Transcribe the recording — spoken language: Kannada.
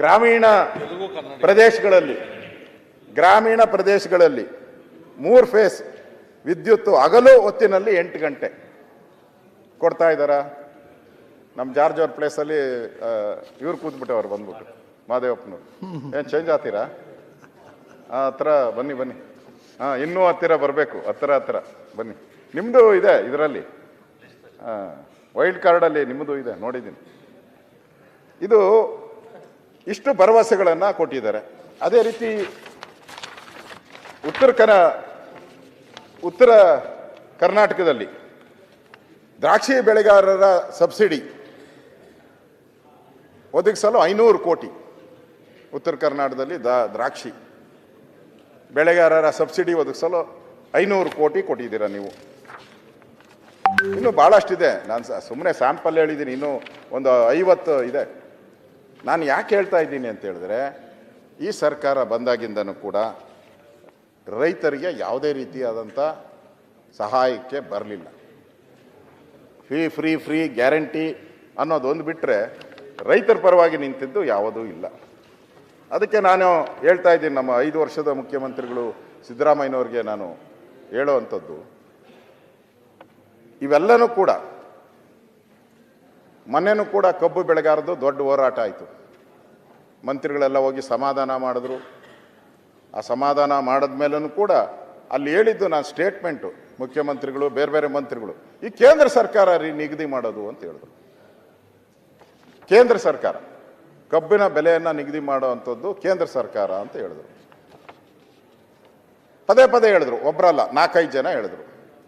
ಗ್ರಾಮೀಣ ಪ್ರದೇಶಗಳಲ್ಲಿ ಗ್ರಾಮೀಣ ಪ್ರದೇಶಗಳಲ್ಲಿ ಮೂರು ಫೇಸ್ ವಿದ್ಯುತ್ ಹಗಲು ಹೊತ್ತಿನಲ್ಲಿ ಎಂಟು ಗಂಟೆ. ಕೊಡ್ತಾ ಇದ್ದಾರಾ? ನಮ್ಮ ಜಾರ್ಜ್ ಅವ್ರ ಪ್ಲೇಸಲ್ಲಿ ಇವ್ರು ಕೂತ್ಬಿಟ್ಟವ್ರು ಬಂದ್ಬಿಟ್ಟು ಮಾದೇವಪ್ಪನವ್ರು. ಏನು ಚೇಂಜ್ ಆಗ್ತೀರಾ? ಆ, ಹತ್ರ ಬನ್ನಿ ಬನ್ನಿ. ಹಾಂ ಇನ್ನೂ ಹತ್ತಿರ ಬರಬೇಕು ಹತ್ತಿರ ಹತ್ತಿರ. ಬನ್ನಿ. ನಿಮ್ಮದು ಇದೆ ಇದರಲ್ಲಿ? ಹಾಂ ವೈಲ್ಡ್ ಕಾರ್ಡಲ್ಲಿ ನಿಮ್ಮದು ಇದೆ ನೋಡಿದ್ದೀನಿ. ಇದು ಇಷ್ಟು ಭರವಸೆಗಳನ್ನು ಕೊಟ್ಟಿದ್ದಾರೆ. ಅದೇ ರೀತಿ ಉತ್ತರ ಕನ, ಉತ್ತರ ಕರ್ನಾಟಕದಲ್ಲಿ ದ್ರಾಕ್ಷಿ ಬೆಳೆಗಾರರ ಸಬ್ಸಿಡಿ ಒದಗಿಸಲು ಐನೂರು ಕೋಟಿ ಉತ್ತರ ಕರ್ನಾಟಕದಲ್ಲಿ ದ್ರಾಕ್ಷಿ ಬೆಳೆಗಾರರ ಸಬ್ಸಿಡಿ ಒದಗಿಸಲು ಐನೂರು ಕೋಟಿ ಕೊಟ್ಟಿದ್ದೀರಾ ನೀವು. ಇನ್ನು ಭಾಳಷ್ಟಿದೆ. ನಾನು ಸುಮ್ಮನೆ ಸ್ಯಾಂಪಲ್ ಹೇಳಿದ್ದೀನಿ. ಇನ್ನೂ ಒಂದು ಐವತ್ತು ಇದೆ. ನಾನು ಯಾಕೆ ಹೇಳ್ತಾ ಇದ್ದೀನಿ ಅಂತ ಹೇಳಿದ್ರೆ, ಈ ಸರ್ಕಾರ ಬಂದಾಗಿಂದನೂ ಕೂಡ ರೈತರಿಗೆ ಯಾವುದೇ ರೀತಿಯಾದಂಥ ಸಹಾಯಕ್ಕೆ ಬರಲಿಲ್ಲ. ಫ್ರೀ ಫ್ರೀ ಫ್ರೀ ಗ್ಯಾರಂಟಿ ಅನ್ನೋದೊಂದು ಬಿಟ್ಟರೆ ರೈತರ ಪರವಾಗಿ ನಿಂತಿದ್ದು ಯಾವುದೂ ಇಲ್ಲ. ಅದಕ್ಕೆ ನಾನು ಹೇಳ್ತಾ ಇದ್ದೀನಿ, ನಮ್ಮ ಐದು ವರ್ಷದ ಮುಖ್ಯಮಂತ್ರಿಗಳು ಸಿದ್ದರಾಮಯ್ಯನವ್ರಿಗೆ ನಾನು ಹೇಳೋವಂಥದ್ದು ಇವೆಲ್ಲನೂ ಕೂಡ ಮೊನ್ನೆನೂ ಕೂಡ ಕಬ್ಬು ಬೆಳೆಗಾರದು ದೊಡ್ಡ ಹೋರಾಟ ಆಯಿತು. ಮಂತ್ರಿಗಳೆಲ್ಲ ಹೋಗಿ ಸಮಾಧಾನ ಮಾಡಿದ್ರು. ಆ ಸಮಾಧಾನ ಮಾಡಿದ್ಮೇಲೂ ಕೂಡ ಅಲ್ಲಿ ಹೇಳಿದ್ದು ನಾನು ಸ್ಟೇಟ್ಮೆಂಟು, ಮುಖ್ಯಮಂತ್ರಿಗಳು, ಬೇರೆ ಬೇರೆ ಮಂತ್ರಿಗಳು, ಈ ಕೇಂದ್ರ ಸರ್ಕಾರ ರೀ ನಿಗದಿ ಮಾಡೋದು ಅಂತ ಹೇಳಿದ್ರು. ಕೇಂದ್ರ ಸರ್ಕಾರ, ಕಬ್ಬಿನ ಬೆಲೆಯನ್ನು ನಿಗದಿ ಮಾಡುವಂಥದ್ದು ಕೇಂದ್ರ ಸರ್ಕಾರ ಅಂತ ಹೇಳಿದ್ರು. ಪದೇ ಪದೇ ಹೇಳಿದ್ರು ಒಬ್ಬರಲ್ಲ ನಾಲ್ಕೈದು ಜನ ಹೇಳಿದ್ರು.